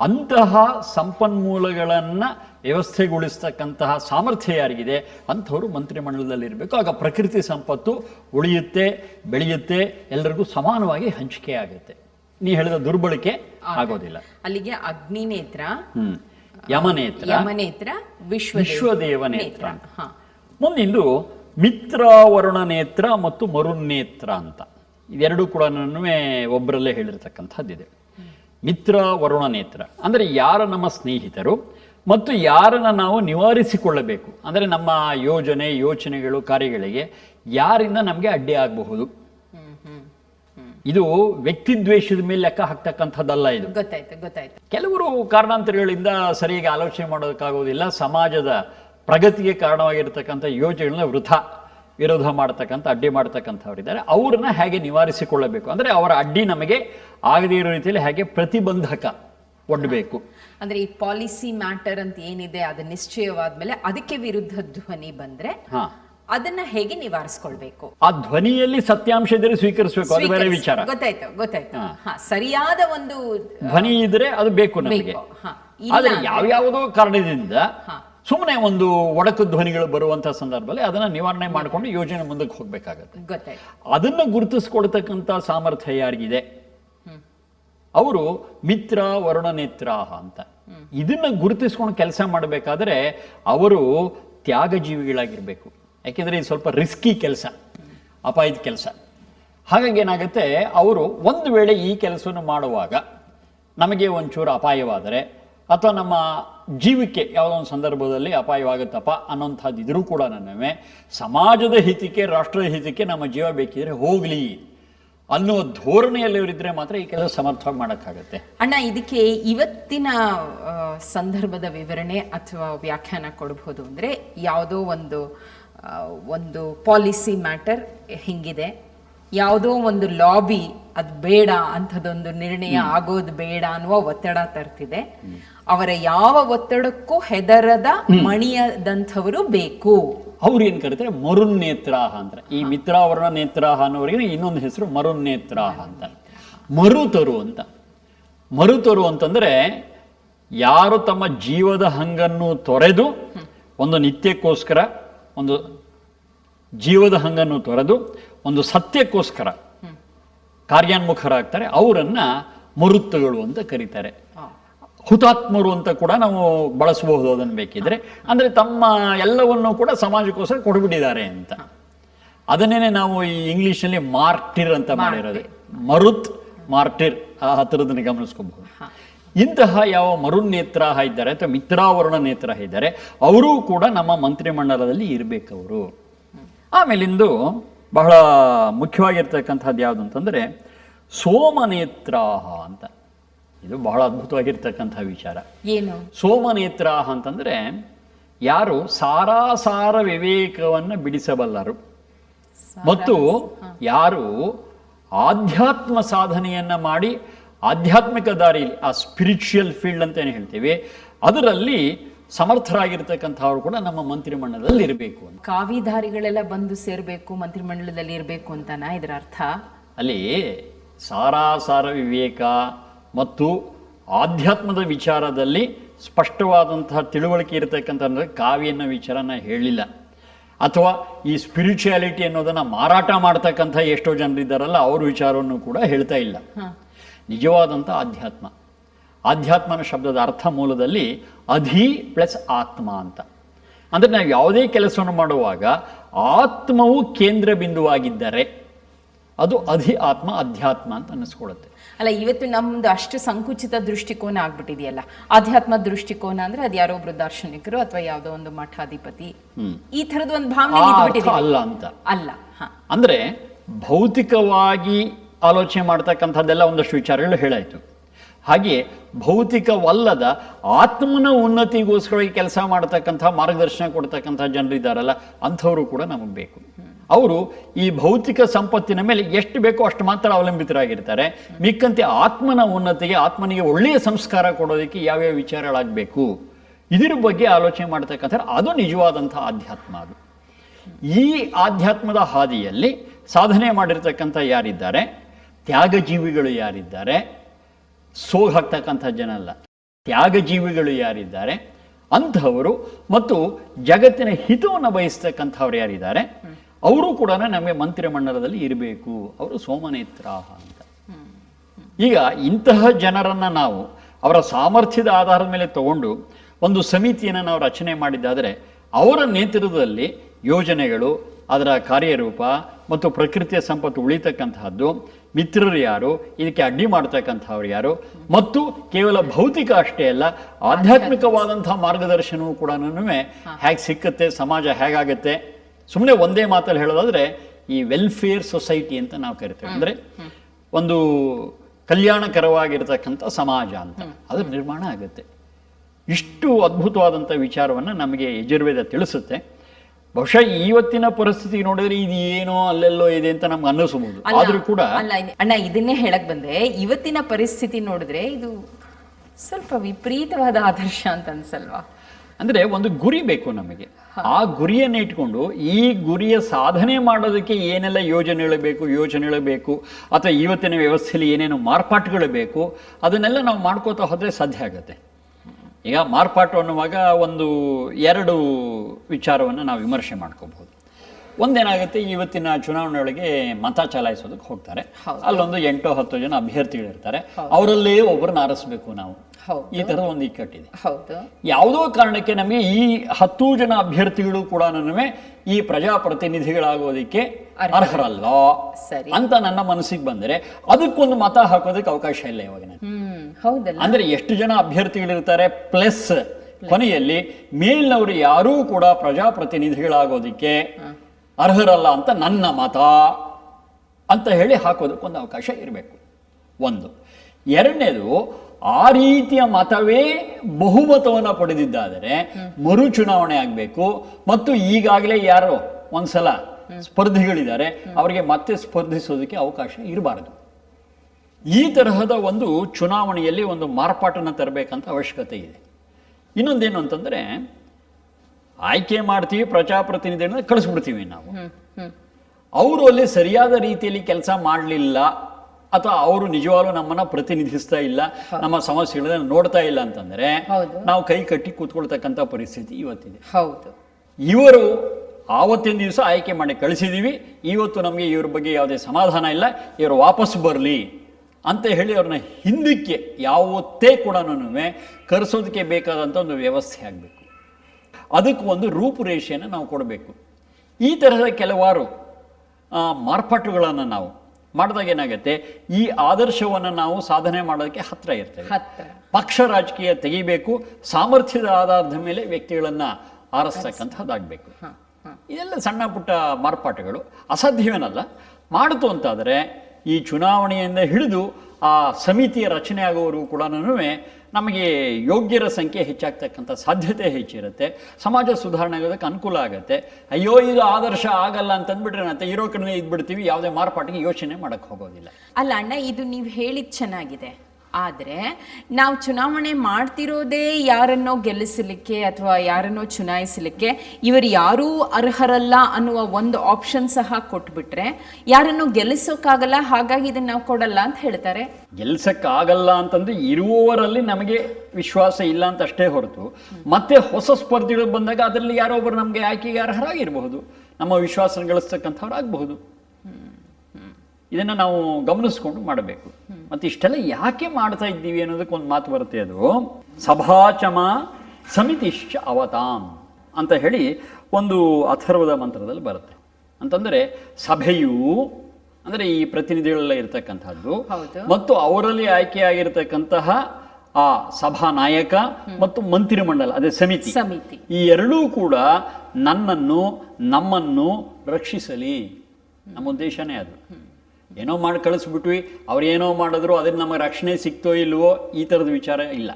ಅಂತಹ ಸಂಪನ್ಮೂಲಗಳನ್ನು ವ್ಯವಸ್ಥೆಗೊಳಿಸ್ತಕ್ಕಂತಹ ಸಾಮರ್ಥ್ಯ ಯಾರಿಗಿದೆ? ಅಂಥವರು ಮಂತ್ರಿಮಂಡಲದಲ್ಲಿ ಇರಬೇಕು ಆಗ ಪ್ರಕೃತಿ ಸಂಪತ್ತು ಉಳಿಯುತ್ತೆ ಬೆಳೆಯುತ್ತೆ ಎಲ್ಲರಿಗೂ ಸಮಾನವಾಗಿ ಹಂಚಿಕೆ ಆಗುತ್ತೆ. ನೀ ಹೇಳಿದ ದುರ್ಬಳಕೆ ಆಗೋದಿಲ್ಲ. ಅಲ್ಲಿಗೆ ಅಗ್ನಿನೇತ್ರ ಹ್ಮ್. ಯಮನೇತ್ರ ಯಮನೇತ್ರ ವಿಶ್ವ ವಿಶ್ವದೇವ ನೇತ್ರ. ಹಾ. ಮುಂದಿಂದು ಮಿತ್ರಾವರುಣ ನೇತ್ರ ಮತ್ತು ಮರುನ್ನೇತ್ರ ಅಂತ. ಇದೆರಡೂ ಕೂಡ ಒಬ್ಬರಲ್ಲೇ ಹೇಳಿರ್ತಕ್ಕಂಥದ್ದಿದೆ. ಮಿತ್ರ ವರುಣ ನೇತ್ರ. ಅಂದರೆ ಯಾರ ನಮ್ಮ ಸ್ನೇಹಿತರು ಮತ್ತು ಯಾರನ್ನು ನಾವು ನಿವಾರಿಸಿಕೊಳ್ಳಬೇಕು. ಅಂದರೆ ನಮ್ಮ ಯೋಜನೆ ಯೋಚನೆಗಳು ಕಾರ್ಯಗಳಿಗೆ ಯಾರಿಂದ ನಮಗೆ ಅಡ್ಡಿ ಆಗಬಹುದು. ಇದು ವ್ಯಕ್ತಿ ದ್ವೇಷದ ಮೇಲೆ ಲೆಕ್ಕ ಹಾಕ್ತಕ್ಕಂಥದ್ದಲ್ಲ ಇದು. ಗೊತ್ತಾಯ್ತು ಗೊತ್ತಾಯ್ತು. ಕೆಲವರು ಕಾರಣಾಂತರಗಳಿಂದ ಸರಿಯಾಗಿ ಆಲೋಚನೆ ಮಾಡೋದಕ್ಕಾಗೋದಿಲ್ಲ. ಸಮಾಜದ ಪ್ರಗತಿಗೆ ಕಾರಣವಾಗಿರ್ತಕ್ಕಂಥ ಯೋಜನೆಗಳನ್ನ ವೃಥ. ವಿರೋಧ ಮಾಡ್ತಕ್ಕಂಥ ಅಡ್ಡಿ ಮಾಡ್ತಕ್ಕಂಥವ್ರಿದ್ದಾರೆ. ಅವ್ರನ್ನ ಹೇಗೆ ನಿವಾರಿಸಿಕೊಳ್ಳಬೇಕು? ಅಂದರೆ ಅವರ ಅಡ್ಡಿ ನಮಗೆ ಆಗದೇ ಇರೋ ರೀತಿಯಲ್ಲಿ ಹೇಗೆ ಪ್ರತಿಬಂಧಕ ಒಡ್ಡಬೇಕು ಅಂದ್ರೆ ಈ ಪಾಲಿಸಿ ಮ್ಯಾಟರ್ ಅಂತ ಏನಿದೆ ಅದು ನಿಶ್ಚಯವಾದ್ಮೇಲೆ ಅದಕ್ಕೆ ವಿರುದ್ಧ ಧ್ವನಿ ಬಂದ್ರೆ ಅದನ್ನ ಹೇಗೆ ನಿವಾರಿಸ್ಕೊಳ್ಬೇಕು? ಆ ಧ್ವನಿಯಲ್ಲಿ ಸತ್ಯಾಂಶ ಇದ್ರೆ ಸ್ವೀಕರಿಸಬೇಕು ಅದು ಬೇರೆ ವಿಚಾರ. ಗೊತ್ತಾಯ್ತು ಗೊತ್ತಾಯ್ತು. ಸರಿಯಾದ ಒಂದು ಧ್ವನಿ ಇದ್ರೆ ಅದು ಬೇಕು ನಮಗೆ. ಆದ್ರೆ ಯಾವ್ಯಾವುದೋ ಕಾರಣದಿಂದ. ಸುಮ್ಮನೆ ಒಂದು ಒಡಕು ಧ್ವನಿಗಳು ಬರುವಂತ ಸಂದರ್ಭದಲ್ಲಿ ಅದನ್ನ ನಿವಾರಣೆ ಮಾಡಿಕೊಂಡು ಯೋಜನೆ ಮುಂದಕ್ಕೆ ಹೋಗ್ಬೇಕಾಗತ್ತೆ. ಅದನ್ನು ಗುರುತಿಸ್ಕೊಡ್ತಕ್ಕಂಥ ಸಾಮರ್ಥ್ಯ ಯಾರಿಗಿದೆ? ಅವರು ಮಿತ್ರ ವರುಣ ನೇತ್ರ ಅಂತ ಇದನ್ನ ಗುರುತಿಸ್ಕೊಂಡು ಕೆಲಸ ಮಾಡಬೇಕಾದ್ರೆ ಅವರು ತ್ಯಾಗ ಜೀವಿಗಳಾಗಿರ್ಬೇಕು ಯಾಕೆಂದ್ರೆ ಇದು ಸ್ವಲ್ಪ ರಿಸ್ಕಿ ಕೆಲಸ ಅಪಾಯದ ಕೆಲಸ. ಹಾಗಾಗಿ ಏನಾಗುತ್ತೆ ಅವರು ಒಂದು ವೇಳೆ ಈ ಕೆಲಸವನ್ನು ಮಾಡುವಾಗ ನಮಗೆ ಒಂಚೂರು ಅಪಾಯವಾದರೆ ಅಥವಾ ನಮ್ಮ ಜೀವಕ್ಕೆ ಯಾವುದೋ ಒಂದು ಸಂದರ್ಭದಲ್ಲಿ ಅಪಾಯವಾಗುತ್ತಪ್ಪ ಅನ್ನೋಂಥದ್ದು ಇದ್ರೂ ಕೂಡ ನನ್ನವೇ ಸಮಾಜದ ಹಿತಕ್ಕೆ, ರಾಷ್ಟ್ರದ ಹಿತಕ್ಕೆ ನಮ್ಮ ಜೀವ ಬೇಕಿದ್ರೆ ಹೋಗಲಿ ಅನ್ನುವ ಧೋರಣೆಯಲ್ಲಿ ಇವರಿದ್ರೆ ಮಾತ್ರ ಈ ಕೆಲಸ ಸಮರ್ಥವಾಗಿ ಮಾಡೋಕ್ಕಾಗತ್ತೆ. ಅಣ್ಣ, ಇದಕ್ಕೆ ಇವತ್ತಿನ ಸಂದರ್ಭದ ವಿವರಣೆ ಅಥವಾ ವ್ಯಾಖ್ಯಾನ ಕೊಡಬಹುದು ಅಂದರೆ ಯಾವುದೋ ಒಂದು ಒಂದು ಪಾಲಿಸಿ ಮ್ಯಾಟರ್ ಹಿಂಗಿದೆ, ಯಾವುದೋ ಒಂದು ಲಾಬಿ ಅದು ಬೇಡ ಅಂಥದ್ದೊಂದು ನಿರ್ಣಯ ಆಗೋದು ಬೇಡ ಅನ್ನುವ ಒತ್ತಡ ತರ್ತಿದೆ. ಅವರ ಯಾವ ಒತ್ತಡಕ್ಕೂ ಹೆದರದ ಮಣಿಯದಂಥವರು ಬೇಕು. ಅವ್ರು ಏನ್ ಕರೀತಾರೆ? ಮರುನ್ನೇತ್ರಾಹ ಅಂತ ಈ ಮಿತ್ರಾವರಣ ನೇತ್ರಾಹ ಅನ್ನೋರಿಗೆ ಇನ್ನೊಂದು ಹೆಸರು ಮರುನ್ ನೇತ್ರಾಹ ಅಂತ ಮರುತರು ಅಂತ. ಮರುತರು ಅಂತಂದ್ರೆ ಯಾರು ತಮ್ಮ ಜೀವದ ಹಂಗನ್ನು ತೊರೆದು ಒಂದು ನಿತ್ಯಕ್ಕೋಸ್ಕರ ಒಂದು ಜೀವದ ಹಂಗನ್ನು ತೊರೆದು ಒಂದು ಸತ್ಯಕ್ಕೋಸ್ಕರ ಕಾರ್ಯಾನ್ಮುಖರಾಗ್ತಾರೆ ಅವರನ್ನ ಮರುತ್ತುಗಳು ಅಂತ ಕರೀತಾರೆ. ಹುತಾತ್ಮರು ಅಂತ ಕೂಡ ನಾವು ಬಳಸಬಹುದು ಅದನ್ನು ಬೇಕಿದ್ರೆ. ಅಂದ್ರೆ ತಮ್ಮ ಎಲ್ಲವನ್ನೂ ಕೂಡ ಸಮಾಜಕ್ಕೋಸ್ಕರ ಕೊಡ್ಬಿಟ್ಟಿದ್ದಾರೆ ಅಂತ. ಅದನ್ನೇನೆ ನಾವು ಈ ಇಂಗ್ಲಿಷಲ್ಲಿ ಮಾರ್ಟಿರ್ ಅಂತ ಮಾಡಿರೋದು. ಮರುತ್ ಮಾರ್ಟಿರ್ ಆ ಹತ್ತಿರದನ್ನು ಗಮನಿಸ್ಕೋಬಹುದು. ಇಂತಹ ಯಾವ ಮರುನ್ನೇತ್ರಾಹ ಇದ್ದಾರೆ ಅಥವಾ ಮಿತ್ರಾವರಣ ನೇತ್ರ ಇದ್ದಾರೆ ಅವರೂ ಕೂಡ ನಮ್ಮ ಮಂತ್ರಿಮಂಡಲದಲ್ಲಿ ಇರಬೇಕವರು. ಆಮೇಲಿಂದು ಬಹಳ ಮುಖ್ಯವಾಗಿರ್ತಕ್ಕಂಥದ್ದು ಯಾವುದು ಅಂತಂದರೆ ಸೋಮನೇತ್ರಾಹ ಅಂತ. ಇದು ಬಹಳ ಅದ್ಭುತವಾಗಿರ್ತಕ್ಕಂಥ ವಿಚಾರ. ಏನು? ಸೋಮನೇತ್ರಾಹ ಅಂತಂದರೆ ಯಾರು ಸಾರಾಸಾರ ವಿವೇಕವನ್ನು ಬಿಡಿಸಬಲ್ಲರು. ಮತ್ತು ಯಾರು ಆಧ್ಯಾತ್ಮ ಸಾಧನೆಯನ್ನ ಮಾಡಿ ಆಧ್ಯಾತ್ಮಿಕ ದಾರಿಯಲ್ಲಿ ಆ ಸ್ಪಿರಿಚುಯಲ್ ಫೀಲ್ಡ್ ಅಂತ ಏನು ಹೇಳ್ತೀವಿ ಅದರಲ್ಲಿ ಸಮರ್ಥರಾಗಿರ್ತಕ್ಕಂಥವ್ರು ಕೂಡ ನಮ್ಮ ಮಂತ್ರಿಮಂಡಲದಲ್ಲಿ ಇರಬೇಕು ಕಾವಿಧಾರಿಗಳೆಲ್ಲ ಬಂದು ಸೇರಬೇಕು ಮಂತ್ರಿಮಂಡಲದಲ್ಲಿ ಇರಬೇಕು ಅಂತನಾ ಇದರ ಅರ್ಥ? ಅಲ್ಲಿ ಸಾರಾಸಾರ ವಿವೇಕ ಮತ್ತು ಆಧ್ಯಾತ್ಮದ ವಿಚಾರದಲ್ಲಿ ಸ್ಪಷ್ಟವಾದಂತಹ ತಿಳುವಳಿಕೆ ಇರತಕ್ಕಂಥ ಕಾವ್ಯ ಅನ್ನೋ ವಿಚಾರನ ಹೇಳಿಲ್ಲ. ಅಥವಾ ಈ ಸ್ಪಿರಿಚುಯಾಲಿಟಿ ಅನ್ನೋದನ್ನು ಮಾರಾಟ ಮಾಡ್ತಕ್ಕಂಥ ಎಷ್ಟೋ ಜನರಿದ್ದಾರಲ್ಲ ಅವ್ರ ವಿಚಾರವನ್ನು ಕೂಡ ಹೇಳ್ತಾ ಇಲ್ಲ. ನಿಜವಾದಂಥ ಆಧ್ಯಾತ್ಮ. ಆಧ್ಯಾತ್ಮನ ಶಬ್ದದ ಅರ್ಥ ಮೂಲದಲ್ಲಿ ಅಧಿ ಪ್ಲಸ್ ಆತ್ಮ ಅಂತ. ಅಂದರೆ ನಾವು ಯಾವುದೇ ಕೆಲಸವನ್ನು ಮಾಡುವಾಗ ಆತ್ಮವು ಕೇಂದ್ರ ಬಿಂದುವಾಗಿದ್ದರೆ ಅದು ಅಧಿ ಆತ್ಮ ಅಧ್ಯಾತ್ಮ ಅಂತ ಅನ್ನಿಸ್ಕೊಳ್ಳುತ್ತೆ. ಅಲ್ಲ ಇವತ್ತು ನಮ್ದು ಅಷ್ಟು ಸಂಕುಚಿತ ದೃಷ್ಟಿಕೋನ ಆಗ್ಬಿಟ್ಟಿದೆಯಲ್ಲ. ಆಧ್ಯಾತ್ಮ ದೃಷ್ಟಿಕೋನ ಅಂದ್ರೆ ಅದು ಯಾರೋ ಒಬ್ರು ದಾರ್ಶನಿಕರು ಅಥವಾ ಯಾವುದೋ ಒಂದು ಮಠಾಧಿಪತಿ. ಈ ತರದ ಒಂದು ಭಾವನೆ ಅಲ್ಲ ಅಂತ. ಅಲ್ಲ ಅಂದ್ರೆ ಭೌತಿಕವಾಗಿ ಆಲೋಚನೆ ಮಾಡ್ತಕ್ಕಂಥದ್ದೆಲ್ಲ ಒಂದಷ್ಟು ವಿಚಾರಗಳು ಹೇಳಾಯಿತು. ಹಾಗೆ ಭೌತಿಕವಲ್ಲದ ಆತ್ಮನ ಉನ್ನತಿಗೋಸ್ಕರ ಕೆಲಸ ಮಾಡತಕ್ಕಂಥ ಮಾರ್ಗದರ್ಶನ ಕೊಡ್ತಕ್ಕಂಥ ಜನರು ಇದ್ದಾರಲ್ಲ ಅಂಥವರು ಕೂಡ ನಮಗೆ ಬೇಕು. ಅವರು ಈ ಭೌತಿಕ ಸಂಪತ್ತಿನ ಮೇಲೆ ಎಷ್ಟು ಬೇಕೋ ಅಷ್ಟು ಮಾತ್ರ ಅವಲಂಬಿತರಾಗಿರ್ತಾರೆ. ಮಿಕ್ಕಂತೆ ಆತ್ಮನ ಉನ್ನತಿಗೆ, ಆತ್ಮನಿಗೆ ಒಳ್ಳೆಯ ಸಂಸ್ಕಾರ ಕೊಡೋದಕ್ಕೆ ಯಾವ್ಯಾವ ವಿಚಾರಗಳಾಗಬೇಕು? ಇದರ ಬಗ್ಗೆ ಆಲೋಚನೆ ಮಾಡ್ತಕ್ಕಂಥ ಅದು ನಿಜವಾದಂಥ ಆಧ್ಯಾತ್ಮ ಅದು. ಈ ಆಧ್ಯಾತ್ಮದ ಹಾದಿಯಲ್ಲಿ ಸಾಧನೆ ಮಾಡಿರ್ತಕ್ಕಂಥ ಯಾರಿದ್ದಾರೆ? ತ್ಯಾಗಜೀವಿಗಳು ಯಾರಿದ್ದಾರೆ? ಸೋಗ್ ಹಾಕ್ತಕ್ಕಂಥ ಜನ ಅಲ್ಲ. ತ್ಯಾಗ ಜೀವಿಗಳು ಯಾರಿದ್ದಾರೆ? ಅಂಥವರು ಮತ್ತು ಜಗತ್ತಿನ ಹಿತವನ್ನು ಬಯಸ್ತಕ್ಕಂಥವ್ರು ಯಾರಿದ್ದಾರೆ? ಅವರು ಕೂಡ ನಮಗೆ ಮಂತ್ರಿಮಂಡಲದಲ್ಲಿ ಇರಬೇಕು. ಅವರು ಸೋಮನೇತ್ರಾಹ ಅಂತ. ಈಗ ಇಂತಹ ಜನರನ್ನು ನಾವು ಅವರ ಸಾಮರ್ಥ್ಯದ ಆಧಾರದ ಮೇಲೆ ತಗೊಂಡು ಒಂದು ಸಮಿತಿಯನ್ನು ನಾವು ರಚನೆ ಮಾಡಿದ್ದಾದರೆ ಅವರ ನೇತೃತ್ವದಲ್ಲಿ ಯೋಜನೆಗಳು, ಅದರ ಕಾರ್ಯರೂಪ ಮತ್ತು ಪ್ರಕೃತಿಯ ಸಂಪತ್ತು ಉಳಿತಕ್ಕಂತಹದ್ದು ಮಿತ್ರರು ಯಾರು? ಇದಕ್ಕೆ ಅಡ್ಡಿ ಮಾಡ್ತಕ್ಕಂಥವ್ರು ಯಾರು? ಮತ್ತು ಕೇವಲ ಭೌತಿಕ ಅಷ್ಟೇ ಅಲ್ಲ ಆಧ್ಯಾತ್ಮಿಕವಾದಂತಹ ಮಾರ್ಗದರ್ಶನವೂ ಕೂಡ ಹೇಗೆ ಸಿಕ್ಕುತ್ತೆ ಸಮಾಜ ಹೇಗಾಗುತ್ತೆ? ಸುಮ್ಮನೆ ಒಂದೇ ಮಾತಲ್ಲಿ ಹೇಳೋದಾದ್ರೆ ಈ ವೆಲ್ಫೇರ್ ಸೊಸೈಟಿ ಅಂತ ನಾವು ಕರಿತೇವೆ. ಅಂದ್ರೆ ಒಂದು ಕಲ್ಯಾಣಕರವಾಗಿರ್ತಕ್ಕಂಥ ಸಮಾಜ ಅಂತ. ಅದ್ರ ನಿರ್ಮಾಣ ಆಗುತ್ತೆ. ಇಷ್ಟು ಅದ್ಭುತವಾದಂಥ ವಿಚಾರವನ್ನು ನಮಗೆ ಯಜುರ್ವೇದ ತಿಳಿಸುತ್ತೆ. ಬಹುಶಃ ಇವತ್ತಿನ ಪರಿಸ್ಥಿತಿ ನೋಡಿದ್ರೆ ಇದು ಏನೋ ಅಲ್ಲೆಲ್ಲೋ ಇದೆ ಅಂತ ನಮ್ಗೆ ಅನ್ನಿಸಬಹುದು. ಆದ್ರೂ ಕೂಡ ಅಲ್ಲ ಅಣ್ಣ ಇದನ್ನೇ ಹೇಳಕ್ ಬಂದೆ. ಇವತ್ತಿನ ಪರಿಸ್ಥಿತಿ ನೋಡಿದ್ರೆ ಇದು ಸ್ವಲ್ಪ ವಿಪರೀತವಾದ ಆದರ್ಶ ಅಂತ ಅನ್ಸಲ್ವಾ? ಅಂದ್ರೆ ಒಂದು ಗುರಿ ಬೇಕು ನಮಗೆ. ಆ ಗುರಿಯನ್ನು ಇಟ್ಕೊಂಡು ಈ ಗುರಿಯ ಸಾಧನೆ ಮಾಡೋದಕ್ಕೆ ಏನೆಲ್ಲ ಯೋಜನೆಗಳು ಬೇಕು ಯೋಜನೆಗಳು ಬೇಕು ಅಥವಾ ಇವತ್ತಿನ ವ್ಯವಸ್ಥೆಯಲ್ಲಿ ಏನೇನು ಮಾರ್ಪಾಟುಗಳು ಬೇಕು ಅದನ್ನೆಲ್ಲ ನಾವು ಮಾಡ್ಕೋತಾ ಹೋದ್ರೆ ಸಾಧ್ಯ ಆಗುತ್ತೆ. ಈಗ ಮಾರ್ಪಾಟು ಅನ್ನುವಾಗ ಒಂದು ಎರಡು ವಿಚಾರವನ್ನು ನಾವು ವಿಮರ್ಶೆ ಮಾಡ್ಕೋಬಹುದು. ಒಂದೇನಾಗುತ್ತೆ ಇವತ್ತಿನ ಚುನಾವಣೆಯೊಳಗೆ ಮತ ಚಲಾಯಿಸೋದಕ್ಕೆ ಹೋಗ್ತಾರೆ. ಅಲ್ಲೊಂದು ಎಂಟೋ ಹತ್ತು ಜನ ಅಭ್ಯರ್ಥಿಗಳಿರ್ತಾರೆ ಅವರಲ್ಲೇ ಒಬ್ಬರನ್ನ ಆರಿಸ್ಬೇಕು ನಾವು. ಈ ತರದ ಒಂದು ಇಕ್ಕಟ್ಟಿದೆ ಯಾವುದೋ ಕಾರಣಕ್ಕೆ ನಮಗೆ ಈ ಹತ್ತು ಜನ ಅಭ್ಯರ್ಥಿಗಳು ಕೂಡ ಈ ಪ್ರಜಾಪ್ರತಿನಿಧಿಗಳಾಗೋದಕ್ಕೆ ಅರ್ಹರಲ್ಲ. ಅಂತ ನನ್ನ ಮನಸ್ಸಿಗೆ ಬಂದರೆ ಅದಕ್ಕೊಂದು ಮತ ಹಾಕೋದಕ್ಕೆ ಅವಕಾಶ ಇಲ್ಲ ಇವಾಗ ನನಗೆ. ಅಂದ್ರೆ ಎಷ್ಟು ಜನ ಅಭ್ಯರ್ಥಿಗಳಿರ್ತಾರೆ ಪ್ಲಸ್ ಕೊನೆಯಲ್ಲಿ ಮೇಲ್ನವರು ಯಾರೂ ಕೂಡ ಪ್ರಜಾಪ್ರತಿನಿಧಿಗಳಾಗೋದಿಕ್ಕೆ ಅರ್ಹರಲ್ಲ ಅಂತ ನನ್ನ ಮತ ಅಂತ ಹೇಳಿ ಹಾಕೋದಕ್ಕೊಂದು ಅವಕಾಶ ಇರಬೇಕು. ಒಂದು. ಎರಡನೇದು, ಆ ರೀತಿಯ ಮತವೇ ಬಹುಮತವನ್ನು ಪಡೆದಿದ್ದಾದರೆ ಮರು ಚುನಾವಣೆ ಆಗಬೇಕು. ಮತ್ತು ಈಗಾಗಲೇ ಯಾರೋ ಒಂದ್ಸಲ ಸ್ಪರ್ಧಿಗಳಿದ್ದಾರೆ, ಅವರಿಗೆ ಮತ್ತೆ ಸ್ಪರ್ಧಿಸೋದಕ್ಕೆ ಅವಕಾಶ ಇರಬಾರದು. ಈ ತರಹದ ಒಂದು ಚುನಾವಣೆಯಲ್ಲಿ ಒಂದು ಮಾರ್ಪಾಟನ್ನು ತರಬೇಕಂತ ಅವಶ್ಯಕತೆ ಇದೆ. ಇನ್ನೊಂದೇನು ಅಂತಂದರೆ ಆಯ್ಕೆ ಮಾಡ್ತೀವಿ ಪ್ರಜಾಪ್ರತಿನಿಧಿಗಳನ್ನ ಕಳಿಸ್ಬಿಡ್ತೀವಿ ನಾವು. ಅವರು ಅಲ್ಲಿ ಸರಿಯಾದ ರೀತಿಯಲ್ಲಿ ಕೆಲಸ ಮಾಡಲಿಲ್ಲ ಅಥವಾ ಅವರು ನಿಜವಾಗ್ಲೂ ನಮ್ಮನ್ನ ಪ್ರತಿನಿಧಿಸ್ತಾ ಇಲ್ಲ ನಮ್ಮ ಸಮಸ್ಯೆಗಳನ್ನ ನೋಡ್ತಾ ಇಲ್ಲ ಅಂತಂದ್ರೆ ನಾವು ಕೈ ಕಟ್ಟಿ ಕೂತ್ಕೊಳ್ತಕ್ಕಂಥ ಪರಿಸ್ಥಿತಿ ಇವತ್ತಿದೆ. ಹೌದು. ಇವರು ಆವತ್ತಿನ ದಿವಸ ಆಯ್ಕೆ ಮಾಡಿ ಕಳಿಸಿದೀವಿ ಇವತ್ತು ನಮಗೆ ಇವ್ರ ಬಗ್ಗೆ ಯಾವುದೇ ಸಮಾಧಾನ ಇಲ್ಲ ಇವರು ವಾಪಸ್ ಬರಲಿ ಅಂತ ಹೇಳಿ ಅವ್ರನ್ನ ಹಿಂದಕ್ಕೆ ಯಾವತ್ತೇ ಕೂಡ ಕರೆಸೋದಕ್ಕೆ ಬೇಕಾದಂಥ ಒಂದು ವ್ಯವಸ್ಥೆ ಆಗಬೇಕು. ಅದಕ್ಕೆ ಒಂದು ರೂಪುರೇಷೆಯನ್ನು ನಾವು ಕೊಡಬೇಕು. ಈ ತರಹದ ಕೆಲವಾರು ಮಾರ್ಪಾಟುಗಳನ್ನು ನಾವು ಮಾಡಿದಾಗ ಏನಾಗುತ್ತೆ? ಈ ಆದರ್ಶವನ್ನು ನಾವು ಸಾಧನೆ ಮಾಡೋದಕ್ಕೆ ಹತ್ತಿರ ಇರ್ತೇವೆ ಪಕ್ಷ ರಾಜಕೀಯ ತೆಗಿಬೇಕು ಸಾಮರ್ಥ್ಯದ ಆಧಾರದ ಮೇಲೆ ವ್ಯಕ್ತಿಗಳನ್ನು ಆರಿಸ್ತಕ್ಕಂಥದ್ದಾಗಬೇಕು ಇದೆಲ್ಲ ಸಣ್ಣ ಪುಟ್ಟ ಮಾರ್ಪಾಟುಗಳು. ಅಸಾಧ್ಯವೇನಲ್ಲ. ಮಾಡಿತು ಅಂತಾದರೆ ಈ ಚುನಾವಣೆಯಿಂದ ಹಿಡಿದು ಆ ಸಮಿತಿಯ ರಚನೆ ಆಗುವವರೆಗೂ ಕೂಡ ನಮಗೆ ಯೋಗ್ಯರ ಸಂಖ್ಯೆ ಹೆಚ್ಚಾಗ್ತಕ್ಕಂಥ ಸಾಧ್ಯತೆ ಹೆಚ್ಚಿರುತ್ತೆ. ಸಮಾಜ ಸುಧಾರಣೆ ಆಗೋದಕ್ಕೆ ಅನುಕೂಲ ಆಗುತ್ತೆ. ಅಯ್ಯೋ, ಇದು ಆದರ್ಶ ಆಗಲ್ಲ ಅಂತಂದ್ಬಿಟ್ರೆ ಅಂತ ಇರೋ ಕಡೆ ಇದ್ಬಿಡ್ತೀವಿ. ಯಾವುದೇ ಮಾರ್ಪಾಟಿಗೆ ಯೋಚನೆ ಮಾಡೋಕ್ಕೆ ಹೋಗೋದಿಲ್ಲ. ಅಲ್ಲ ಅಣ್ಣ, ಇದು ನೀವು ಹೇಳಿದ್ದು ಚೆನ್ನಾಗಿದೆ. ಆದ್ರೆ ನಾವು ಚುನಾವಣೆ ಮಾಡ್ತಿರೋದೇ ಯಾರನ್ನೋ ಗೆಲ್ಲಿಸಲಿಕ್ಕೆ ಅಥವಾ ಯಾರನ್ನೋ ಚುನಾಯಿಸಲಿಕ್ಕೆ ಇವರು ಯಾರೂ ಅರ್ಹರಲ್ಲ ಅನ್ನುವ ಒಂದು ಆಪ್ಷನ್ ಸಹ ಕೊಟ್ಬಿಟ್ರೆ ಯಾರನ್ನು ಗೆಲ್ಲಿಸೋಕ್ಕಾಗಲ್ಲ, ಹಾಗಾಗಿ ಇದನ್ನ ನಾವು ಕೊಡಲ್ಲ ಅಂತ ಹೇಳ್ತಾರೆ. ಗೆಲ್ಸಕ್ಕಾಗಲ್ಲ ಅಂತಂದ್ರೆ ಇರುವವರಲ್ಲಿ ನಮಗೆ ವಿಶ್ವಾಸ ಇಲ್ಲ ಅಂತ ಅಷ್ಟೇ ಹೊರತು ಮತ್ತೆ ಹೊಸ ಸ್ಪರ್ಧಿಗಳು ಬಂದಾಗ ಅದರಲ್ಲಿ ಯಾರೋ ಒಬ್ಬರು ನಮಗೆ ಆಯ್ಕೆಗೆ ಅರ್ಹರಾಗಿರಬಹುದು. ನಮ್ಮ ವಿಶ್ವಾಸ ಗಳಿಸ್ತಕ್ಕಂಥವ್ರು ಆಗಬಹುದು. ಇದನ್ನು ನಾವು ಗಮನಿಸ್ಕೊಂಡು ಮಾಡಬೇಕು. ಮತ್ತು ಇಷ್ಟೆಲ್ಲ ಯಾಕೆ ಮಾಡ್ತಾ ಇದ್ದೀವಿ ಅನ್ನೋದಕ್ಕೆ ಒಂದು ಮಾತು ಬರುತ್ತೆ ಅದು. ಸಭಾಚಮ ಸಮಿತಿಶ್ಚ ಅವತಾಂ ಅಂತ ಹೇಳಿ ಒಂದು ಅಥರ್ವದ ಮಂತ್ರದಲ್ಲಿ ಬರುತ್ತೆ. ಅಂತಂದರೆ ಸಭೆಯು ಅಂದರೆ ಈ ಪ್ರತಿನಿಧಿಗಳೆಲ್ಲ ಇರತಕ್ಕಂಥದ್ದು. ಮತ್ತು ಅವರಲ್ಲಿ ಆಯ್ಕೆಯಾಗಿರ್ತಕ್ಕಂತಹ ಆ ಸಭಾ ನಾಯಕ ಮತ್ತು ಮಂತ್ರಿಮಂಡಲ ಅದೇ ಸಮಿತಿ. ಸಮಿತಿ. ಈ ಎರಡೂ ಕೂಡ ನನ್ನನ್ನು ನಮ್ಮನ್ನು ರಕ್ಷಿಸಲಿ. ನಮ್ಮ ಉದ್ದೇಶನೇ ಅದು. ಏನೋ ಮಾಡಿ ಕಳಿಸ್ಬಿಟ್ವಿ ಅವ್ರೇನೋ ಮಾಡಿದ್ರು ಅದನ್ನು ನಮಗೆ ರಕ್ಷಣೆ ಸಿಕ್ತೋ ಇಲ್ವೋ ಈ ಥರದ ವಿಚಾರ ಇಲ್ಲ.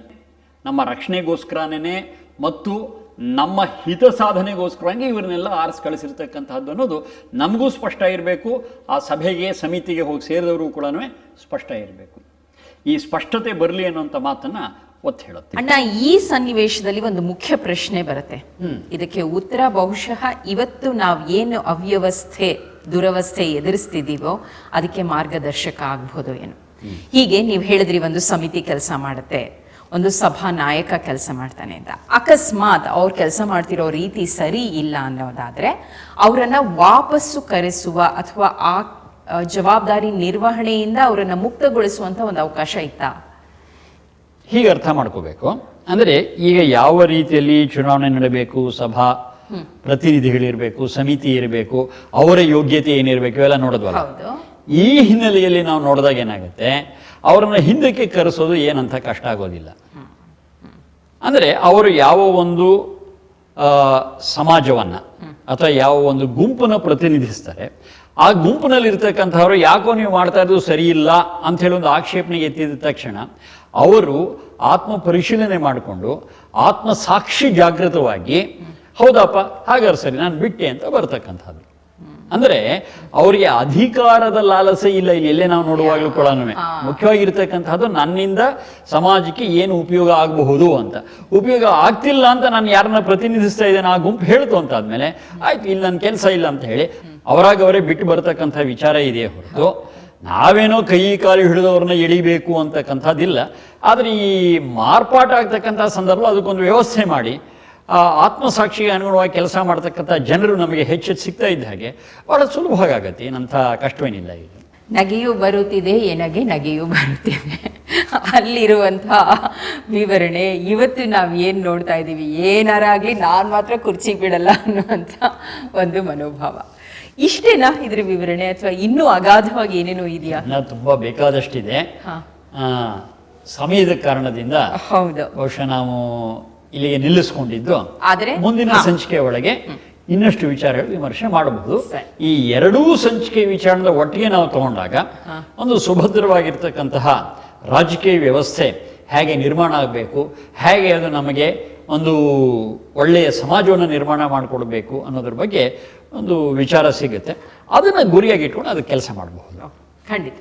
ನಮ್ಮ ರಕ್ಷಣೆಗೋಸ್ಕರನೇ ಮತ್ತು ನಮ್ಮ ಹಿತ ಸಾಧನೆಗೋಸ್ಕರವಾಗಿ ಇವ್ರನ್ನೆಲ್ಲ ಆರಿಸಿ ಕಳಿಸಿರ್ತಕ್ಕಂಥದ್ದು ಅನ್ನೋದು ನಮಗೂ ಸ್ಪಷ್ಟ ಇರಬೇಕು ಆ ಸಭೆಗೆ ಸಮಿತಿಗೆ ಹೋಗಿ ಸೇರಿದವರು ಕೂಡ ಸ್ಪಷ್ಟ ಇರಬೇಕು. ಈ ಸ್ಪಷ್ಟತೆ ಬರಲಿ ಅನ್ನೋಂಥ ಮಾತನ್ನ ಒತ್ತು ಹೇಳುತ್ತೆ ಅಣ್ಣ ಈ ಸನ್ನಿವೇಶದಲ್ಲಿ ಒಂದು ಮುಖ್ಯ ಪ್ರಶ್ನೆ ಬರುತ್ತೆ. ಇದಕ್ಕೆ ಉತ್ತರ ಬಹುಶಃ ಇವತ್ತು ನಾವು ಏನು ಅವ್ಯವಸ್ಥೆ ದುರವಸ್ಥೆ ಎದುರಿಸ್ತಿದ್ದೀವೋ ಅದಕ್ಕೆ ಮಾರ್ಗದರ್ಶಕ ಆಗ್ಬೋದು ಏನು. ಹೀಗೆ ನೀವು ಹೇಳಿದ್ರಿ ಒಂದು ಸಮಿತಿ ಕೆಲಸ ಮಾಡುತ್ತೆ, ಒಂದು ಸಭಾ ನಾಯಕ ಕೆಲಸ ಮಾಡ್ತಾನೆ ಅಂತ. ಅಕಸ್ಮಾತ್ ಅವ್ರು ಕೆಲಸ ಮಾಡ್ತಿರೋ ರೀತಿ ಸರಿ ಇಲ್ಲ ಅನ್ನೋದಾದ್ರೆ ಅವರನ್ನ ವಾಪಸ್ಸು ಕರೆಸುವ ಅಥವಾ ಆ ಜವಾಬ್ದಾರಿ ನಿರ್ವಹಣೆಯಿಂದ ಅವರನ್ನು ಮುಕ್ತಗೊಳಿಸುವಂತ ಒಂದು ಅವಕಾಶ ಇತ್ತಾ? ಹೀಗೆ ಅರ್ಥ ಮಾಡ್ಕೋಬೇಕು. ಅಂದರೆ ಈಗ ಯಾವ ರೀತಿಯಲ್ಲಿ ಚುನಾವಣೆ ನಡಬೇಕು, ಸಭಾ ಪ್ರತಿನಿಧಿಗಳಿರಬೇಕು ಸಮಿತಿ ಇರಬೇಕು ಅವರ ಯೋಗ್ಯತೆ ಏನಿರಬೇಕು ಇವೆಲ್ಲ ನೋಡಿದ್ವಲ್ಲ? ಈ ಹಿನ್ನೆಲೆಯಲ್ಲಿ ನಾವು ನೋಡಿದಾಗ ಏನಾಗುತ್ತೆ? ಅವರನ್ನು ಹಿಂದಕ್ಕೆ ಕರೆಸೋದು ಏನಂತ ಕಷ್ಟ ಆಗೋದಿಲ್ಲ. ಅಂದರೆ ಅವರು ಯಾವ ಒಂದು ಸಮಾಜವನ್ನು ಸಮಾಜವನ್ನ ಅಥವಾ ಯಾವ ಒಂದು ಗುಂಪನ್ನ ಪ್ರತಿನಿಧಿಸ್ತಾರೆ. ಆ ಗುಂಪಿನಲ್ಲಿ ಇರ್ತಕ್ಕಂಥವ್ರು ಯಾಕೋ ನೀವು ಮಾಡ್ತಾ ಇರೋದು ಸರಿ ಇಲ್ಲ ಅಂತ ಹೇಳಿ ಒಂದು ಆಕ್ಷೇಪಣೆಗೆ ಎತ್ತಿದ ತಕ್ಷಣ ಅವರು ಆತ್ಮ ಪರಿಶೀಲನೆ ಮಾಡಿಕೊಂಡು ಆತ್ಮ ಸಾಕ್ಷಿ ಜಾಗೃತವಾಗಿ ಹೌದಪ್ಪ ಹಾಗಾದ್ರೆ ಸರಿ ನಾನು ಬಿಟ್ಟೆ ಅಂತ ಬರ್ತಕ್ಕಂಥದ್ದು. ಅಂದ್ರೆ ಅವರಿಗೆ ಅಧಿಕಾರದ ಲಾಲಸೆ ಇಲ್ಲ ಇಲ್ಲಿ ಎಲ್ಲೇ ನಾವು ನೋಡುವಾಗಲೂ ಕೂಡ ಮುಖ್ಯವಾಗಿರ್ತಕ್ಕಂಥದ್ದು ನನ್ನಿಂದ ಸಮಾಜಕ್ಕೆ ಏನು ಉಪಯೋಗ ಆಗಬಹುದು ಅಂತ. ಉಪಯೋಗ ಆಗ್ತಿಲ್ಲ ಅಂತ ನಾನು ಯಾರನ್ನ ಪ್ರತಿನಿಧಿಸ್ತಾ ಇದ್ದೇನೆ ಆ ಗುಂಪು ಹೇಳ್ತು ಅಂತ ಆದ್ಮೇಲೆ ಆಯ್ತು ಇಲ್ಲಿ ನನ್ನ ಕೆಲಸ ಇಲ್ಲ ಅಂತ ಹೇಳಿ ಅವರಾಗ ಅವರೇ ಬಿಟ್ಟು ಬರತಕ್ಕಂಥ ವಿಚಾರ ಇದೆಯೇ ಹೊರತು ನಾವೇನೋ ಕೈ ಕಾಲು ಹಿಡಿದವ್ರನ್ನ ಎಳಿಬೇಕು ಅಂತಕ್ಕಂಥದ್ದಿಲ್ಲ. ಆದರೆ ಈ ಮಾರ್ಪಾಟ ಆಗ್ತಕ್ಕಂಥ ಸಂದರ್ಭ ಅದಕ್ಕೊಂದು ವ್ಯವಸ್ಥೆ ಮಾಡಿ ಆತ್ಮಸಾಕ್ಷಿಗೆ ಅನುಗುಣವಾಗಿ ಕೆಲಸ ಮಾಡ್ತಕ್ಕಂಥ ಜನರು ನಮಗೆ ಹೆಚ್ಚು ಸಿಗ್ತಾ ಇದ್ದ ಹಾಗೆ ಬಹಳ ಸುಲಭ ಆಗತ್ತೆ ಏನಂಥ ಕಷ್ಟವೇನಿಲ್ಲ ಇದು. ನಗೆಯೂ ಬರುತ್ತಿದೆ ಎನಗೆ ನಗೆಯೂ ಬರುತ್ತಿದೆ. ಅಲ್ಲಿರುವಂತಹ ವಿವರಣೆ ಇವತ್ತು ನಾವು ಏನು ನೋಡ್ತಾ ಇದ್ದೀವಿ ಏನಾರಾಗ್ಲಿ ನಾನು ಮಾತ್ರ ಕುರ್ಚಿ ಬಿಡಲ್ಲ ಅನ್ನುವಂಥ ಒಂದು ಮನೋಭಾವ. ಇಷ್ಟೇನಾ ಇದ್ರ ವಿವರಣೆ ಅಥವಾ ಇನ್ನೂ ಅಗಾಧವಾಗಿ ಏನೇನೋ ಇದೆಯಾ? ನಾ ತುಂಬ ಬೇಕಾದಷ್ಟಿದೆ. ಸಮಯದ ಕಾರಣದಿಂದ ಹೌದು. ಬಹುಶಃ ನಾವು ಇಲ್ಲಿಗೆ ನಿಲ್ಲಿಸ್ಕೊಂಡಿದ್ದು. ಆದರೆ ಮುಂದಿನ ಸಂಚಿಕೆ ಒಳಗೆ ಇನ್ನಷ್ಟು ವಿಚಾರಗಳು ವಿಮರ್ಶೆ ಮಾಡಬಹುದು. ಈ ಎರಡೂ ಸಂಚಿಕೆ ವಿಚಾರಣದ ಒಟ್ಟಿಗೆ ನಾವು ತಗೊಂಡಾಗ ಒಂದು ಸುಭದ್ರವಾಗಿರ್ತಕ್ಕಂತಹ ರಾಜಕೀಯ ವ್ಯವಸ್ಥೆ ಹೇಗೆ ನಿರ್ಮಾಣ ಆಗಬೇಕು ಹೇಗೆ ಅದು ನಮಗೆ ಒಂದು ಒಳ್ಳೆಯ ಸಮಾಜವನ್ನು ನಿರ್ಮಾಣ ಮಾಡಿಕೊಡ್ಬೇಕು ಅನ್ನೋದ್ರ ಬಗ್ಗೆ ಒಂದು ವಿಚಾರ ಸಿಗುತ್ತೆ. ಅದನ್ನು ಗುರಿಯಾಗಿ ಇಟ್ಕೊಂಡು ಅದಕ್ಕೆ ಕೆಲಸ ಮಾಡಬಹುದು. ಖಂಡಿತ.